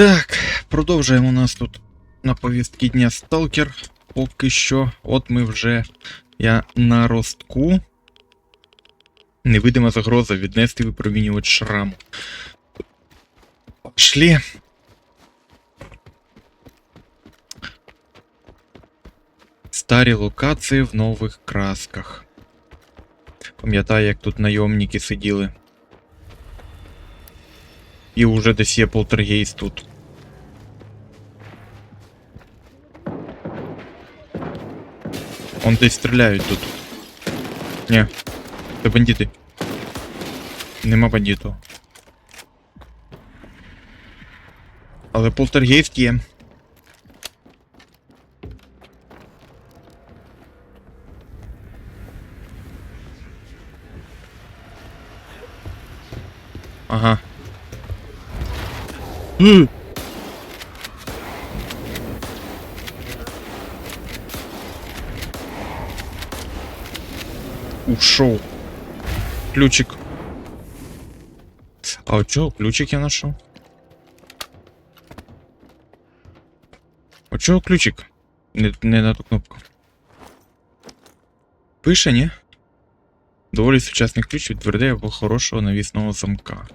Так, продовжуємо у нас тут на повістки дня Сталкер. Поки що, от ми вже я на ростку. Невидима загроза віднести випромінювач шраму. Пошли. Старі локації в нових красках. Пам'ятаю, як тут найомники сиділи. І уже десь є полтергейст тут. Он десь стріляють тут. Ні. Це бандити. Нема бандиту. Але полтергейст є. Ага. Ушел. Ключик. А у чого ключик я нашел? У чого ключик? Не, не на ту кнопку. Пише, ні? Доволі сучасний ключ від твердий або хорошого навісного замка.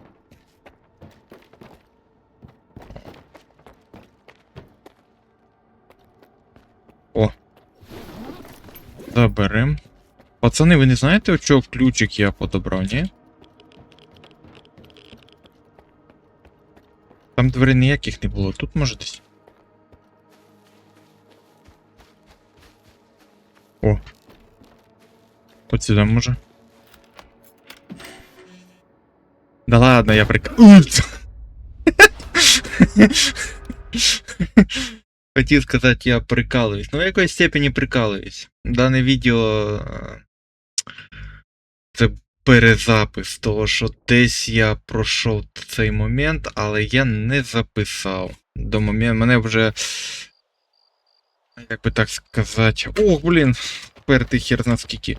О. Заберем. Пацани, ви не знаєте, у чого ключик я подобрав, ні? Там дверей ніяких не було. Тут може десь. О. От сюди може. Да ладно, я прик... Хотів сказати, я прикалуюсь. Ну, в якоїсь степені прикалуюсь. Дане відео. Це перезапис того, що десь я пройшов цей момент, але я не записав. До моменту мене вже. Як би так сказати. Ох, блін, пертий хер зна скільки.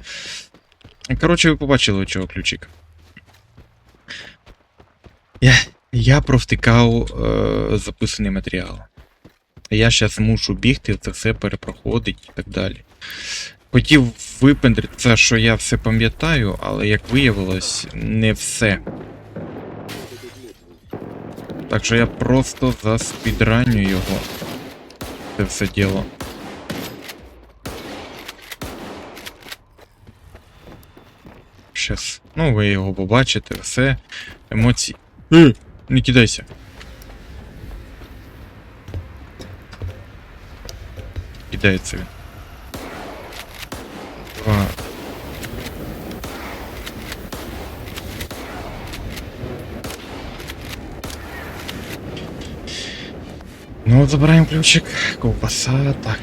Коротше, ви побачили чого ключик. Я, я провтикав е, записаний матеріал. Я зараз мушу бігти, це все перепроходить і так далі. Хотів випендритися, що я все пам'ятаю, але як виявилось, не все. Так що я просто заспідраню його. Це все діло. Щас. Ну, ви його побачите, все. Емоції. Е, не кидайся. Кидається він. Ну, от забираємо ключик. Ковбаса, так.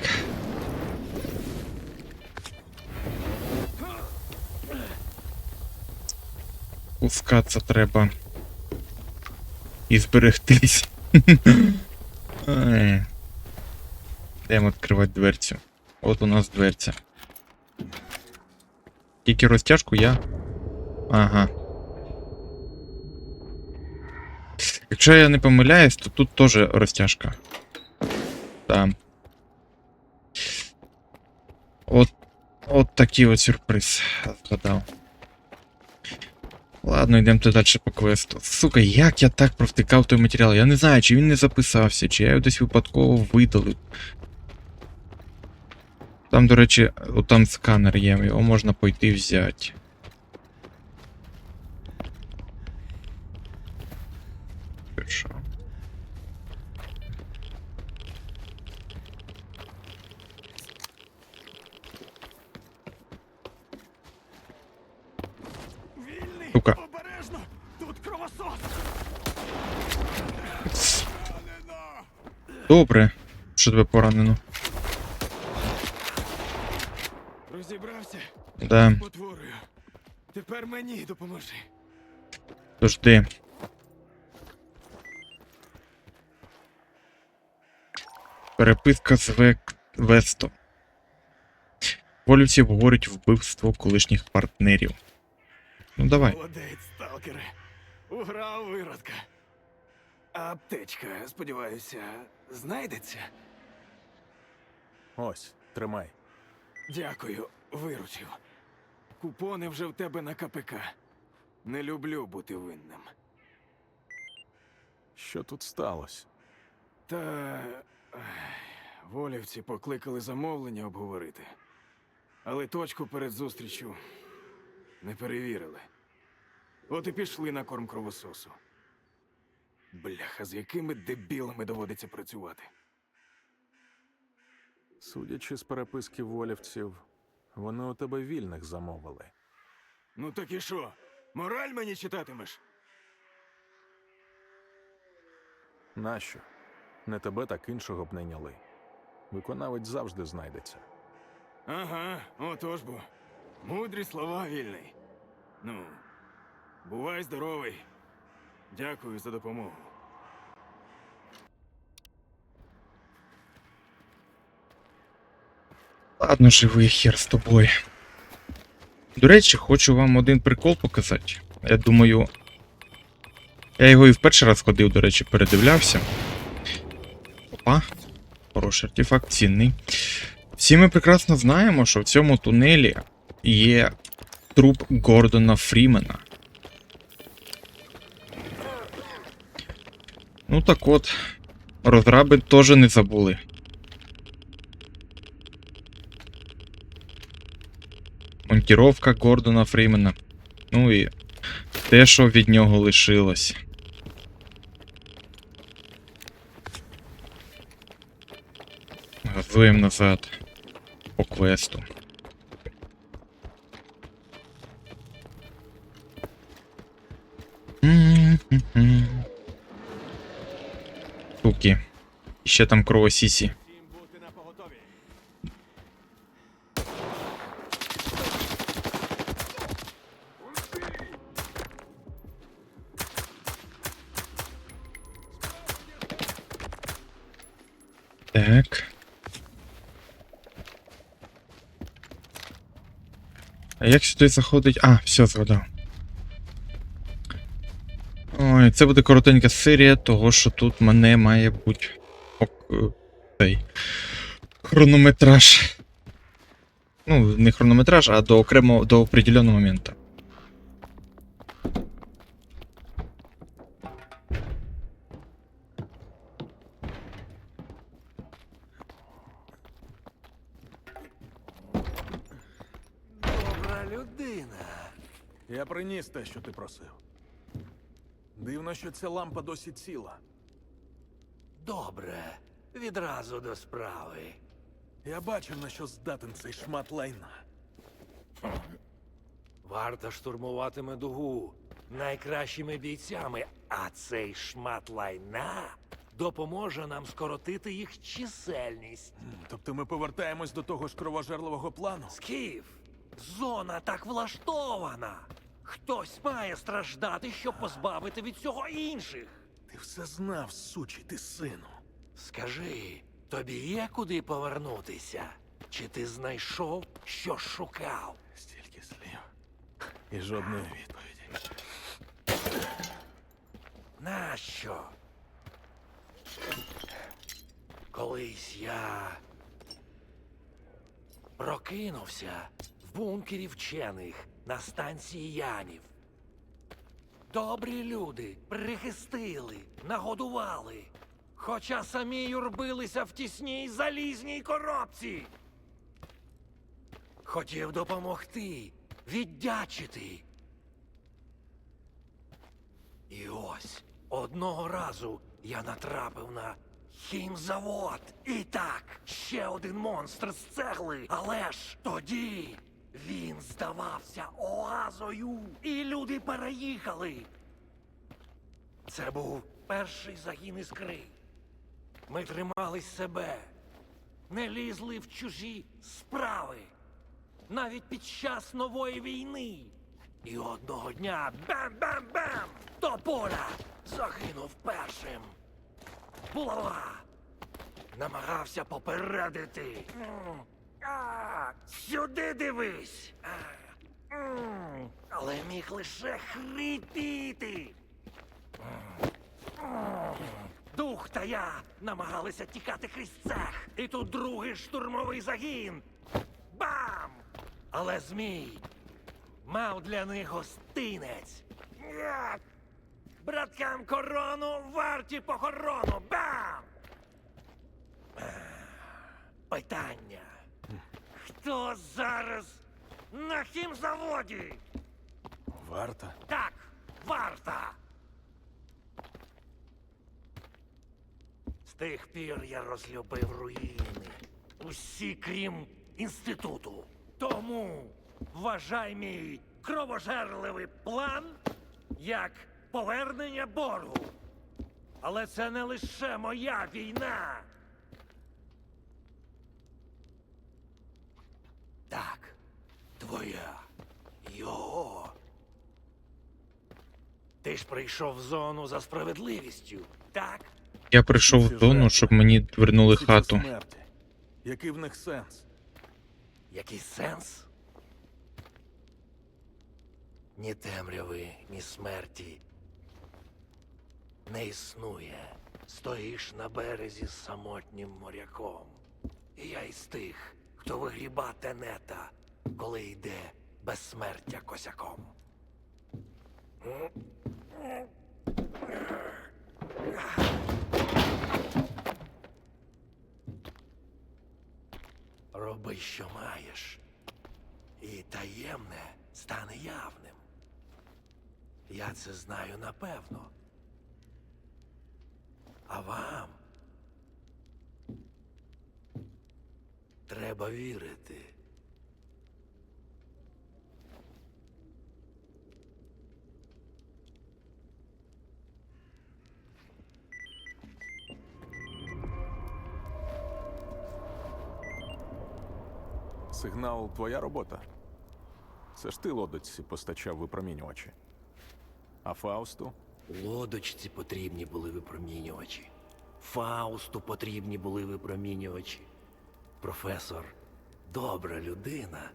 Пускатися треба. І зберегтись. Йдемо відкривати дверцю. От у нас дверця. Тільки розтяжку я. Ага. Якщо я не помиляюсь, то тут теж розтяжка. Там. От. От такий от сюрприз. Згадав. Ладно, йдемо далі по квесту. Сука, як я так провтикав той матеріал? Я не знаю, чи він не записався, чи я його десь випадково видалив. Там, до речі, там сканер є, його можна пойти взяти. Що? Сука. Обережно! Тут кровосос! Добре. Що тебе поранено? Да, потворою. Тепер мені допоможи. завжди. Переписка з Век... Весто. Волівці обговорюють вбивство колишніх партнерів. Ну давай. Молодець, сталкере. Уграв виродка. Аптечка, сподіваюся, знайдеться. Ось, тримай. Дякую, виручив. Купони вже в тебе на КПК. Не люблю бути винним. Що тут сталося? Та ех, волівці покликали замовлення обговорити. Але точку перед зустрічю не перевірили. От і пішли на корм кровососу. Бляха, з якими дебілами доводиться працювати. Судячи з переписки волівців, вони у тебе вільних замовили. Ну так і що? Мораль мені читатимеш? Нащо? Не тебе, так іншого б найняли. Виконавець завжди знайдеться. Ага, отож бо. Мудрі слова вільний. Ну, бувай здоровий. Дякую за допомогу. Ладно, живий хер з тобою. До речі, хочу вам один прикол показати. Я думаю. Я його і в перший раз ходив, до речі, передивлявся. Опа. Хороший артефакт, цінний. Всі ми прекрасно знаємо, що в цьому тунелі є труп Гордона Фрімена. Ну так от, розраби теж не забули. Монтіровка Гордона Фрімена. Ну і те, що від нього лишилось. Газуємо назад по квесту. Суки. Ще там кровосісі. Всім бути на поготові. Так. А як сюди заходить? А, все, згадав. Ой, це буде коротенька серія, того що тут мене має бути цей хронометраж. Ну, не хронометраж, а до окремого до определеного моменту. Я приніс те, що ти просив. Дивно, що ця лампа досі ціла. Добре. Відразу до справи. Я бачив, на що здатен цей шмат лайна. Варта штурмуватиме дугу найкращими бійцями, а цей шмат лайна допоможе нам скоротити їх чисельність. Тобто ми повертаємось до того ж кровожерливого плану. Скіф, зона так влаштована. Хтось має страждати, щоб позбавити від цього інших. Ти все знав, сучий ти сину. Скажи, тобі є куди повернутися? Чи ти знайшов, що шукав? Стільки слів. І жодної відповіді. Нащо? Колись я прокинувся в бункері вчених на станції Янів. Добрі люди прихистили, нагодували, хоча самі юрбилися в тісній залізній коробці. Хотів допомогти, віддячити. І ось одного разу я натрапив на хімзавод. І так, ще один монстр з цегли. Але ж тоді він здавався оазою, і люди переїхали. Це був перший загін іскри. Ми тримались себе, не лізли в чужі справи, навіть під час нової війни. І одного дня бам-бам-бам! Тополя загинув першим. Булава намагався попередити. А, Сюди дивись. Але міг лише хрипіти. М. та я намагалися тікати крізь цех. І тут другий штурмовий загін. Бам! Але змій мав для них гостинець. Браткам корону варті похорону. Бам! Ех, Питання. Хто зараз на хімзаводі? Варта? Так, варта. З тих пір я розлюбив руїни. Усі, крім інституту. Тому вважай мій кровожерливий план як повернення боргу. Але це не лише моя війна. Так, твоя. Його. Ти ж прийшов в зону за справедливістю, так? Я прийшов в зону, щоб мені вернули Всі хату. Який в них сенс? Який сенс? Ні темряви, ні смерті. Не існує. Стоїш на березі з самотнім моряком. І я із тих, хто вигріба тенета, коли йде безсмертя косяком. Роби, що маєш, і таємне стане явним. Я це знаю напевно. А вам треба вірити. Сигнал твоя робота. Це ж ти лодочці постачав випромінювачі. А Фаусту? Лодочці потрібні були випромінювачі. Фаусту потрібні були випромінювачі. Професор добра людина,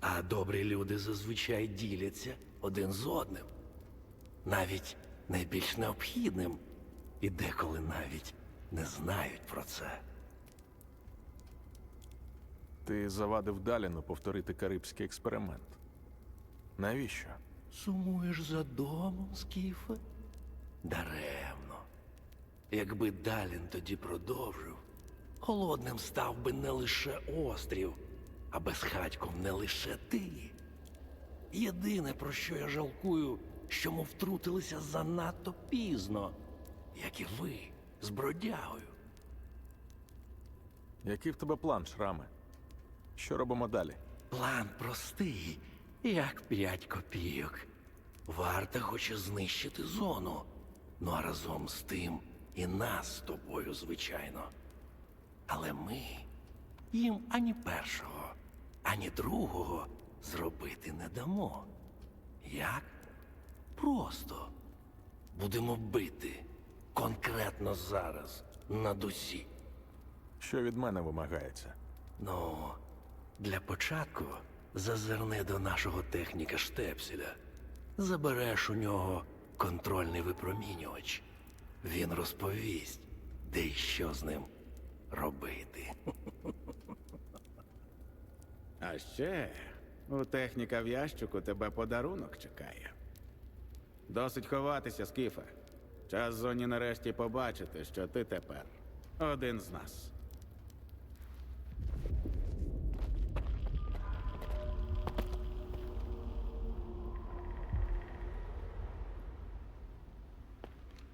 а добрі люди зазвичай діляться один з одним. Навіть найбільш необхідним, і деколи навіть не знають про це. Ти завадив Даліну повторити карибський експеримент. Навіщо? Сумуєш за домом, Скіфе? Даремно. Якби Далін тоді продовжив, холодним став би не лише острів, а безхатьком не лише ти. Єдине, про що я жалкую, що ми втрутилися занадто пізно, як і ви з бродягою. Який в тебе план, Шраме? Що робимо далі? План простий, як п'ять копійок. Варта хоче знищити зону. Ну а разом з тим і нас з тобою, звичайно. Але ми їм ані першого, ані другого зробити не дамо. Як? Просто будемо бити конкретно зараз на дусі. Що від мене вимагається? Ну, для початку зазирни до нашого техніка Штепселя. Забереш у нього контрольний випромінювач. Він розповість, де і що з ним робити. А ще у техніка в ящику тебе подарунок чекає. Досить ховатися, Скіфе. Час зоні нарешті побачити, що ти тепер один з нас.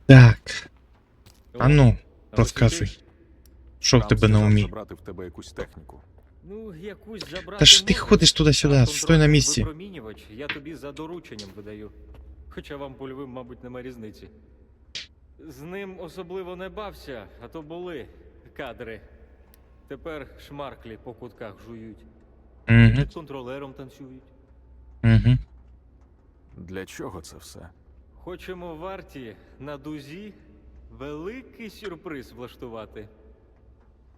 Так, а ну, розказуй. Що в тебе на умі? забрати в тебе якусь техніку. Ну, якусь забрати Та ж ти можеш, ходиш туди-сюди, а стой на контрольний місці. Випромінювач я тобі за дорученням видаю. Хоча вам польовим, мабуть, нема різниці. З ним особливо не бався, а то були кадри. Тепер шмарклі по кутках жують. Угу, Під контролером танцюють. угу. Для чого це все? Хочемо варті на дузі великий сюрприз влаштувати.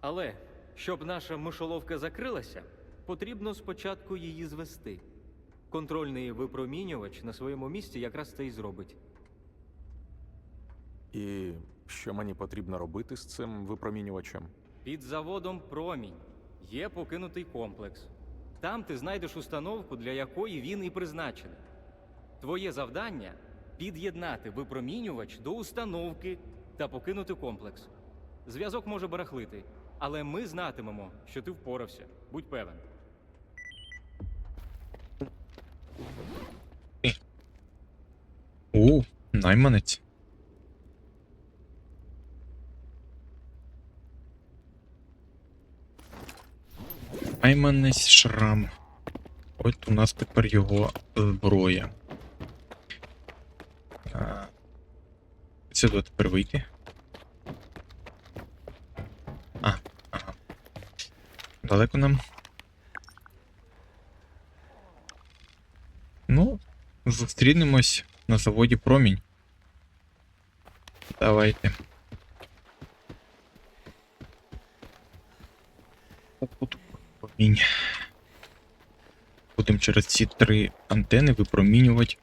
Але щоб наша мишоловка закрилася, потрібно спочатку її звести. Контрольний випромінювач на своєму місці якраз це і зробить. І Що мені потрібно робити з цим випромінювачем? Під заводом Промінь є покинутий комплекс. Там ти знайдеш установку, для якої він і призначений. Твоє завдання під'єднати випромінювач до установки та покинути комплекс. Зв'язок може барахлити, але ми знатимемо, що ти впорався. Будь певен. О, найманець. Найманець шрам. От у нас тепер його зброя. А, Сюди тепер вийти. А, ага. Далеко нам. Ну, зустрінемось на заводі Промінь. Давайте. Будемо через ці три антени випромінювати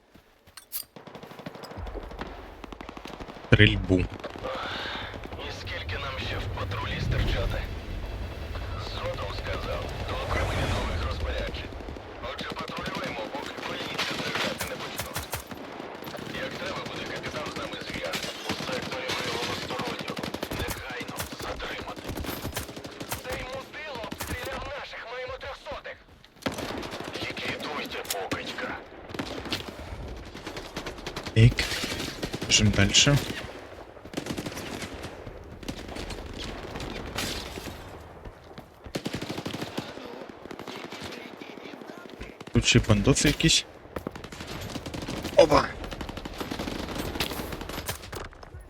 стрільбу. І скільки нам ще в патрулі стерчати? Згодом сказав, до окремлення нових розпоряджень. Отже, патрулюємо, поки поліція стріляти не почнуть. Як треба буде, капітан з нами зв'яже. У секторі виявлено стороннього. Негайно затримати. Цей мудило обстріляв наших, маємо трьохсотих. Ліквідуйте покидька. Так. Біжимо далі. Тут ще бандоси якісь. Опа!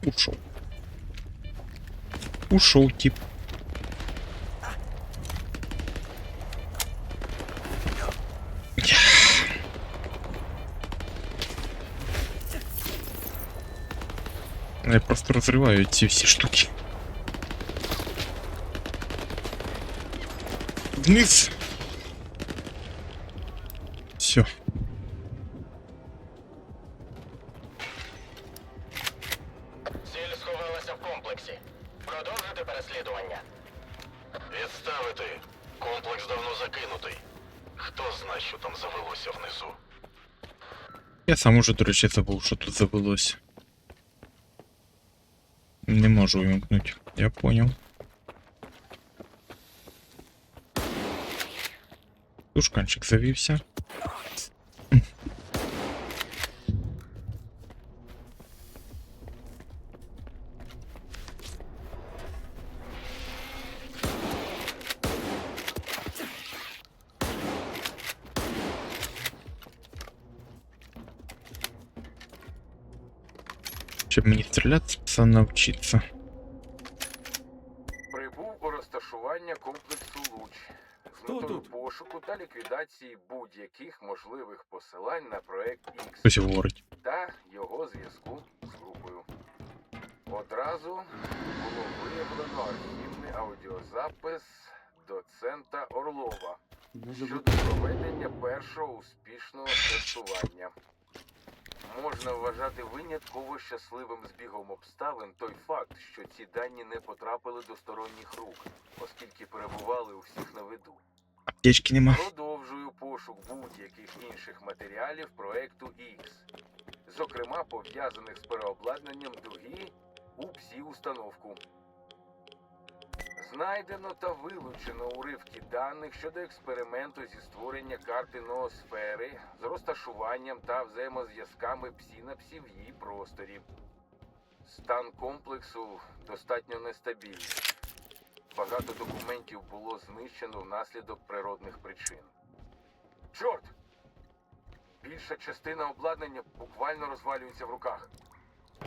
Ушов. Ушов, тип. Я просто розриваю ці всі штуки. Вниз. Все. Ціль сховалася в комплексі. Продовжити переслідування. Відставити. Комплекс давно закинутий. Хто знає, що там завелося внизу? Я сам уже, до речі, забув, що тут завелось. Не можу вимкнути. Я понял. Тушканчик завівся. Стріляти, це. Прибув у розташування комплексу Луч з Хто метою тут? пошуку та ліквідації будь-яких можливих посилань на проект X Хтось говорить. Факт, що ці дані не потрапили до сторонніх рук, оскільки перебували у всіх на виду. Аптечки нема. Продовжую пошук будь-яких інших матеріалів проекту X, зокрема пов'язаних з переобладнанням дуги у псі установку. Знайдено та вилучено уривки даних щодо експерименту зі створення карти ноосфери з розташуванням та взаємозв'язками псінапсів в її просторі. Стан комплексу достатньо нестабільний. Багато документів було знищено внаслідок природних причин. Чорт! Більша частина обладнання буквально розвалюється в руках.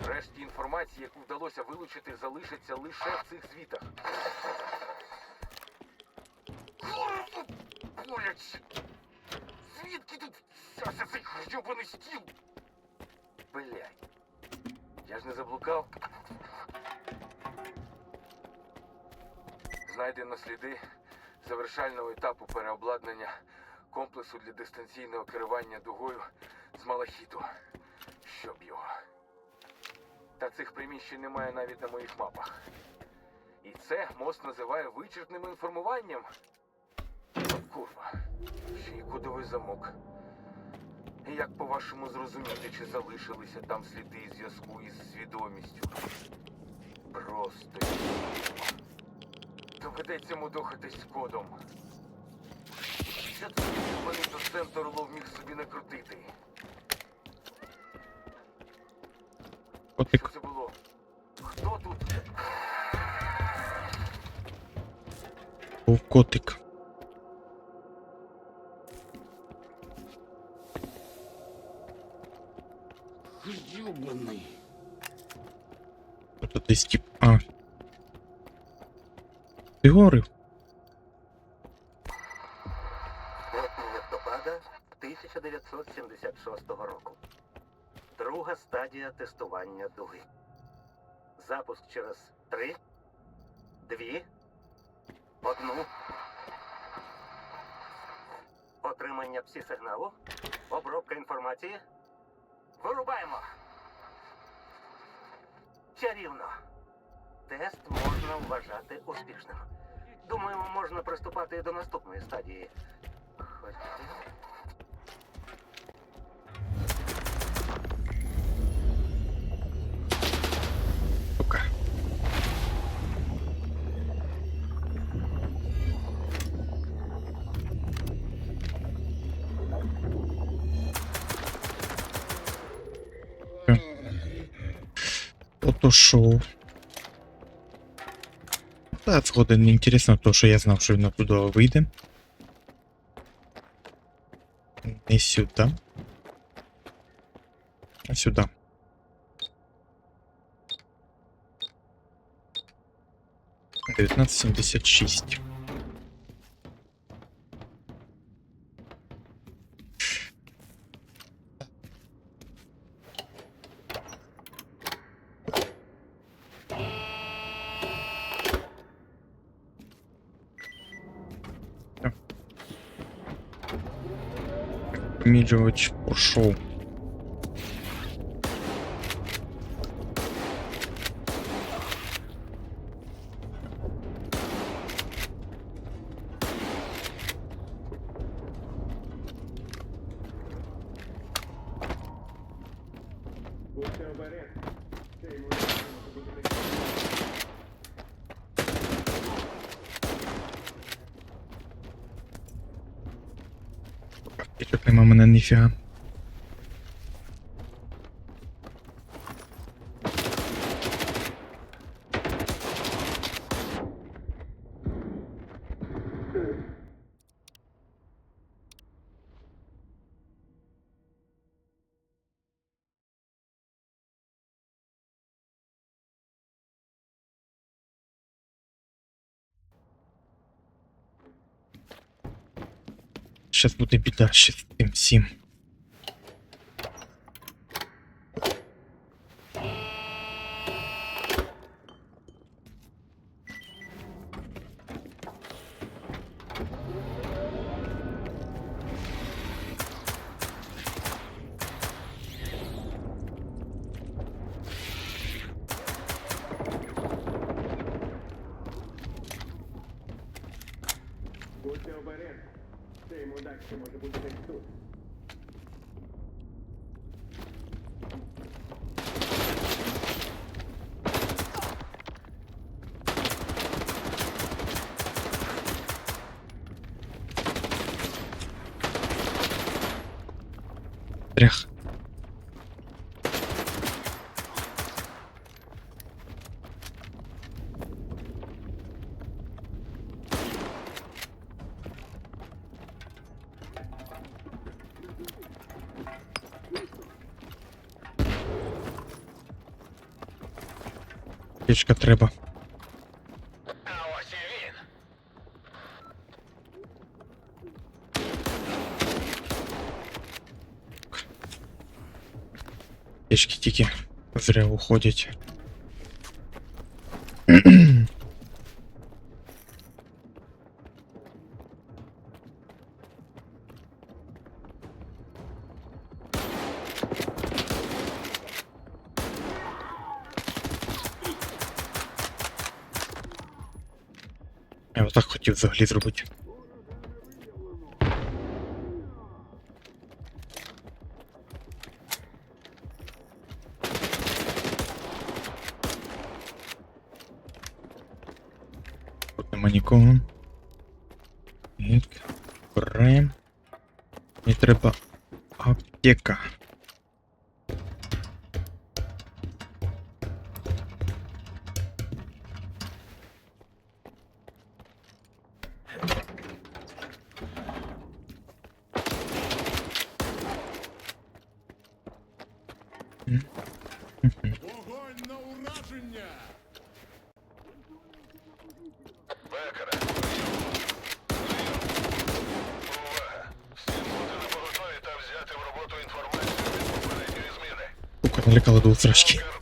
Решті інформації, яку вдалося вилучити, залишиться лише в цих звітах. Боляче! Звідки тут взявся цей хрьобаний стіл? Блядь. Я ж не заблукав. Знайдено сліди завершального етапу переобладнання комплексу для дистанційного керування дугою з малахіту. Щоб його. Та цих приміщень немає навіть на моїх мапах. І це мост називає вичерпним інформуванням. Курва, ще й кодовий замок. І Як по-вашому зрозуміти, чи залишилися там сліди зв'язку із свідомістю? Просто доведеться мудохатись з кодом. Що це вони до центру лов міг собі накрутити? Що це було? Хто тут? Був котик. Юбаний. Ото десь тип. А. Ти говорив? листопада 1976 року. Друга стадія тестування дуги. Запуск через три, дві, одну. Отримання псі-сигналу. Обробка інформації. Вирубаємо. Чарівно. Тест можна вважати успішним. Думаю, можна приступати до наступної стадії. Хоча... Ото шоу. Та згоден не інтересно, то що я знав, що він оттуда вийде. Не сюди. А сюди. Дев'ятнадцять сімдесят шість. Міджович пошов. Тут нема Щас буде біда ще з тим всім. ataque de tudo. Пічка треба. А ось і він. Пічки тільки зря уходять. взагалі зробити. Тут нема нікого. Так, Берем. Мені треба аптека. ścieżki.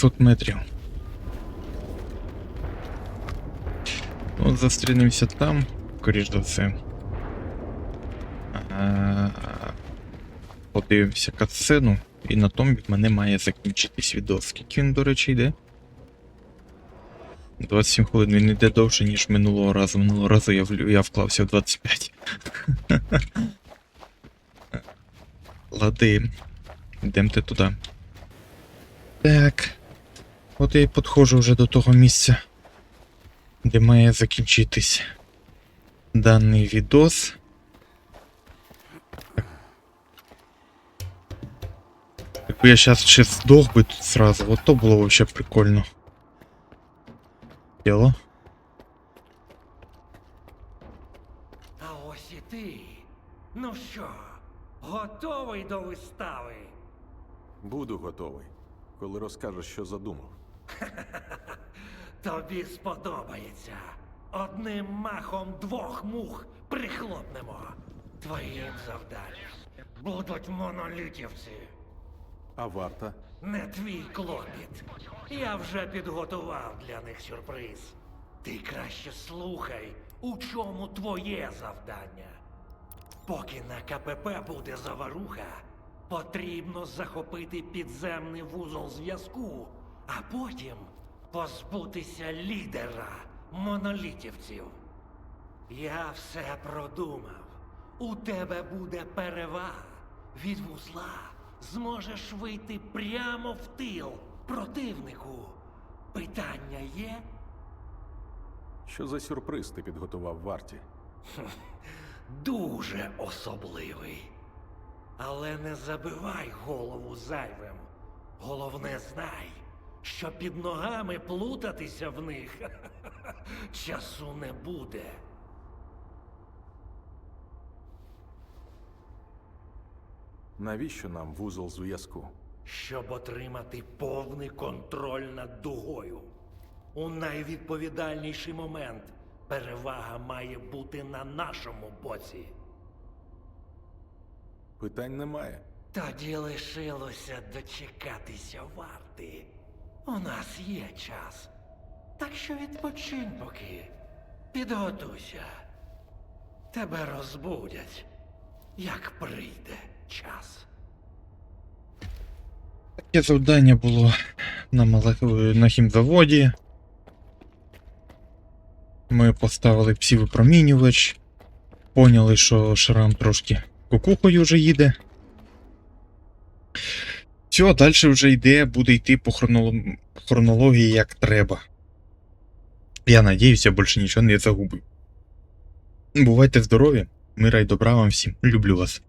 600 метрів. От зустрінемося там, скоріш за все. Подивимося катсцену, і на тому від мене має закінчитись відос. Скільки він, до речі, йде? 27 хвилин, він йде довше, ніж минулого разу. Минулого разу я, влю- я вклався в 25. Лади. Йдемте туди. Так. От я і підходжу вже до того місця, де має закінчитись даний відос. Якби я зараз ще здох би тут сразу, от то було вообще прикольно. Діло. А ось і ти. Ну що, готовий до вистави? Буду готовий, коли розкажеш, що задумав. Тобі сподобається. Одним махом двох мух прихлопнемо. Твоїм завданням будуть монолітівці. А варта? Не твій клопіт. Я вже підготував для них сюрприз. Ти краще слухай, у чому твоє завдання. Поки на КПП буде заваруха, потрібно захопити підземний вузол зв'язку, а потім позбутися лідера монолітівців. Я все продумав. У тебе буде перевага. Від вузла зможеш вийти прямо в тил противнику. Питання є? Що за сюрприз ти підготував варті? Дуже особливий. Але не забивай голову зайвим. Головне знай, що під ногами плутатися в них часу не буде. Навіщо нам вузол зв'язку? щоб отримати повний контроль над дугою. У найвідповідальніший момент перевага має бути на нашому боці. Питань немає. Тоді лишилося дочекатися варти. У нас є час. Так що відпочинь поки. Підготуйся. Тебе розбудять, як прийде час. Таке завдання було на, мале- на хімзаводі. Ми поставили псівипромінювач. Поняли, що шрам трошки кукухою вже їде. Все, далі вже йде, буде йти по хронолог... хронології як треба. Я надіюсь, я більше нічого не загубив. Бувайте здорові, мира і добра вам всім. Люблю вас.